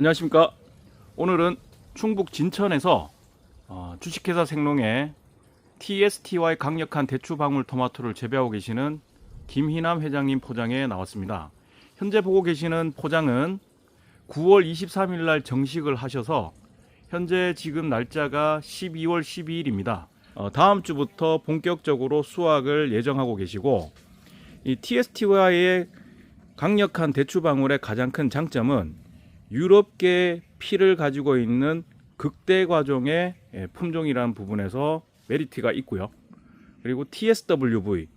안녕하십니까. 오늘은 충북 진천에서 어, 주식회사 생롱의 TSTY 강력한 대추 방울 토마토를 재배하고 계시는 김희남 회장님 포장에 나왔습니다. 현재 보고 계시는 포장은 9월 23일 날 정식을 하셔서 현재 지금 날짜가 12월 12일입니다. 어, 다음 주부터 본격적으로 수확을 예정하고 계시고 이 TSTY의 강력한 대추 방울의 가장 큰 장점은 유럽계 피를 가지고 있는 극대 과종의 예, 품종이라는 부분에서 메리트가 있고요. 그리고 TSWV,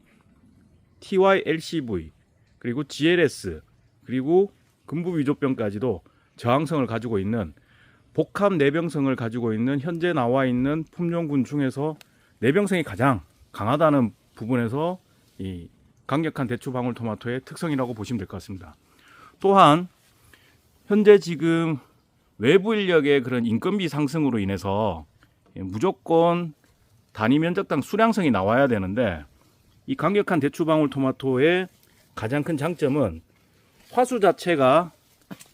TYLCV, 그리고 GLS, 그리고 금부 위조병까지도 저항성을 가지고 있는 복합 내병성을 가지고 있는 현재 나와 있는 품종군 중에서 내병성이 가장 강하다는 부분에서 이 강력한 대추 방울 토마토의 특성이라고 보시면 될 것 같습니다. 또한 현재 지금 외부 인력의 그런 인건비 상승으로 인해서 무조건 단위 면적당 수량성이 나와야 되는데 이 강력한 대추 방울 토마토의 가장 큰 장점은 화수 자체가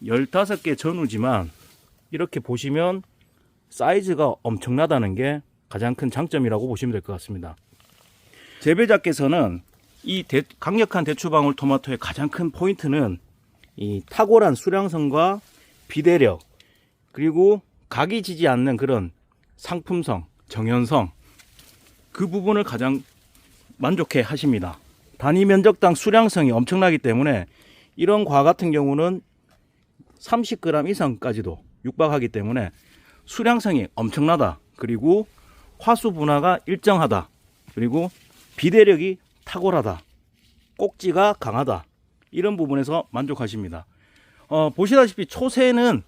15개 전후지만 이렇게 보시면 사이즈가 엄청나다는 게 가장 큰 장점이라고 보시면 될 것 같습니다. 재배자께서는 이 대- 강력한 대추방울 토마토의 가장 큰 포인트는 이 탁월한 수량성과 비대력 그리고 각이 지지 않는 그런 상품성, 정연성 그 부분을 가장 만족해 하십니다. 단위 면적당 수량성이 엄청나기 때문에 이런 과 같은 경우는 30g 이상까지도 육박하기 때문에 수량성이 엄청나다. 그리고 화수 분화가 일정하다. 그리고 비대력이 탁월하다. 꼭지가 강하다. 이런 부분에서 만족하십니다. 어, 보시다시피 초세는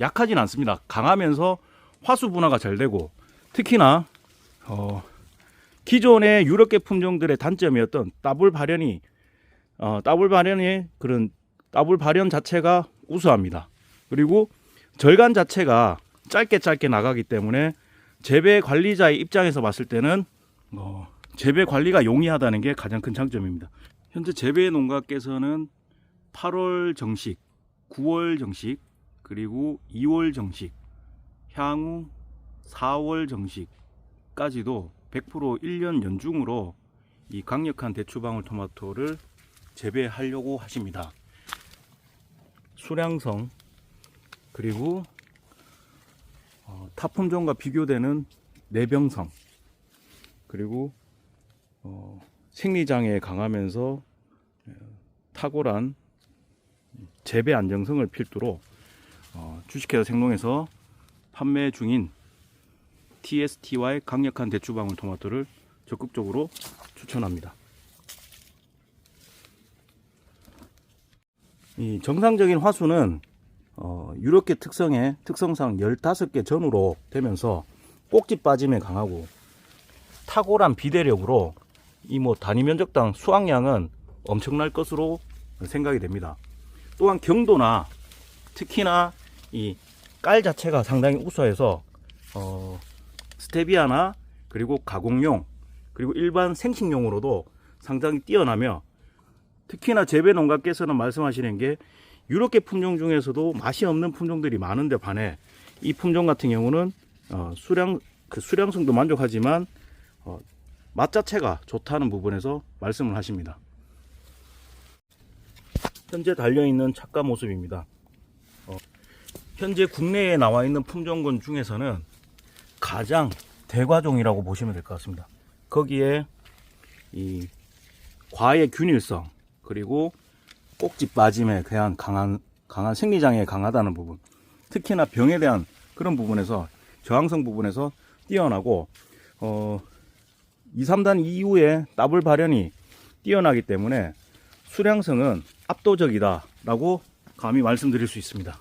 약하진 않습니다. 강하면서 화수 분화가 잘 되고 특히나 어, 기존의 유럽계 품종들의 단점이었던 더블 발현이 어, 더블 발현의 그런 더블 발현 자체가 우수합니다. 그리고 절간 자체가 짧게 짧게 나가기 때문에 재배 관리자의 입장에서 봤을 때는 어, 재배 관리가 용이하다는 게 가장 큰 장점입니다. 현재 재배 농가께서는 8월 정식, 9월 정식, 그리고 2월 정식, 향후 4월 정식까지도 100% 1년 연중으로 이 강력한 대추방울 토마토를 재배하려고 하십니다. 수량성 그리고 어, 타 품종과 비교되는 내병성 그리고 어, 생리장애에 강하면서 어, 탁월한 재배 안정성을 필두로 어, 주식회사 생농에서 판매 중인 TSTY 강력한 대추방울 토마토를 적극적으로 추천합니다. 이 정상적인 화수는 어, 유럽계 특성의 특성상 15개 전후로 되면서 꼭지 빠짐에 강하고 탁월한 비대력으로 이 뭐 단위 면적당 수확량은 엄청날 것으로 생각이 됩니다. 또한 경도나 특히나 이 깔 자체가 상당히 우수해서 어, 스테비아나 그리고 가공용 그리고 일반 생식용으로도 상당히 뛰어나며 특히나 재배 농가께서는 말씀하시는 게 유럽계 품종 중에서도 맛이 없는 품종들이 많은데 반해 이 품종 같은 경우는 어, 수량 그 수량성도 만족하지만 어, 맛 자체가 좋다는 부분에서 말씀을 하십니다. 현재 달려 있는 착가 모습입니다. 어, 현재 국내에 나와 있는 품종군 중에서는 가장 대과종이라고 보시면 될 것 같습니다. 거기에 이 과의 균일성 그리고 꼭지 빠짐에 대한 강한 강한 생리장애에 강하다는 부분, 특히나 병에 대한 그런 부분에서 저항성 부분에서 뛰어나고 어 2, 3단 이후에 더블 발현이 뛰어나기 때문에 수량성은 압도적이다라고 감히 말씀드릴 수 있습니다.